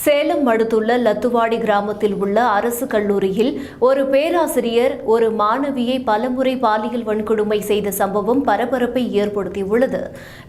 சேலம் அடுத்துள்ள லத்துவாடி கிராமத்தில் உள்ள அரசு கல்லூரியில் ஒரு பேராசிரியர் ஒரு மாணவியை பலமுறை பாலியல் வன்கொடுமை செய்த சம்பவம் பரபரப்பை ஏற்படுத்தியுள்ளது.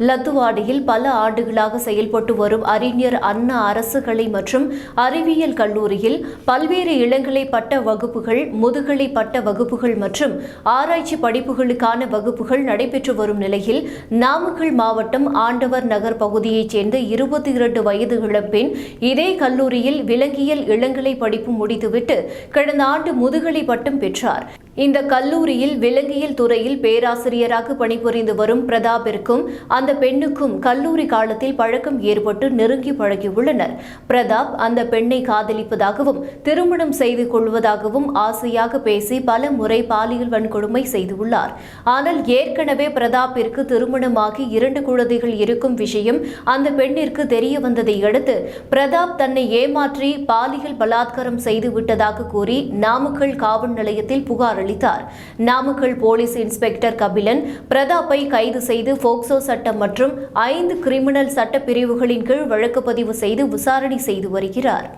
லத்துவாடியில் பல ஆண்டுகளாக செயல்பட்டு வரும் அறிஞர் அண்ணா அரசு கலை மற்றும் அறிவியல் கல்லூரியில் பல்வேறு இளங்கலை பட்ட வகுப்புகள் முதுகலை பட்ட வகுப்புகள் மற்றும் ஆராய்ச்சி படிப்புகளுக்கான வகுப்புகள் நடைபெற்று வரும் நிலையில் நாமக்கல் மாவட்டம் ஆண்டவர் நகர் பகுதியைச் சேர்ந்த இருபத்தி இரண்டு வயது இளம்பெண் இதே கல்லூரியில் விலங்கியல் இளங்கலை படிப்பு முடித்துவிட்டு கடந்த ஆண்டு முதுகலை பட்டம் பெற்றார். இந்த கல்லூரியில் விலங்கியல் துறையில் பேராசிரியராக பணிபுரிந்து வரும் பிரதாப்பிற்கும் அந்த பெண்ணுக்கும் கல்லூரி காலத்தில் பழக்கம் ஏற்பட்டு நெருங்கி பழகியுள்ளனர். பிரதாப் அந்த பெண்ணை காதலிப்பதாகவும் திருமணம் செய்து கொள்வதாகவும் ஆசையாக பேசி பல முறை பாலியல் வன்கொடுமை செய்துள்ளார். ஆனால் ஏற்கனவே பிரதாப்பிற்கு திருமணமாகி இரண்டு குழந்தைகள் இருக்கும் விஷயம் அந்த பெண்ணிற்கு தெரிய வந்ததை அடுத்து பிரதாப் தன்னை ஏமாற்றி பாலியல் பலாத்காரம் செய்து விட்டதாக கூறி நாமக்கல் காவல் நிலையத்தில் புகார் புகார் அளித்தார். நாமக்கல் போலீஸ் இன்ஸ்பெக்டர் கபிலன் பிரதாப்பை கைது செய்து போக்சோ சட்டம் மற்றும் ஐந்து கிரிமினல் சட்ட பிரிவுகளின் கீழ் வழக்கு பதிவு செய்து விசாரணை செய்து வருகிறார்.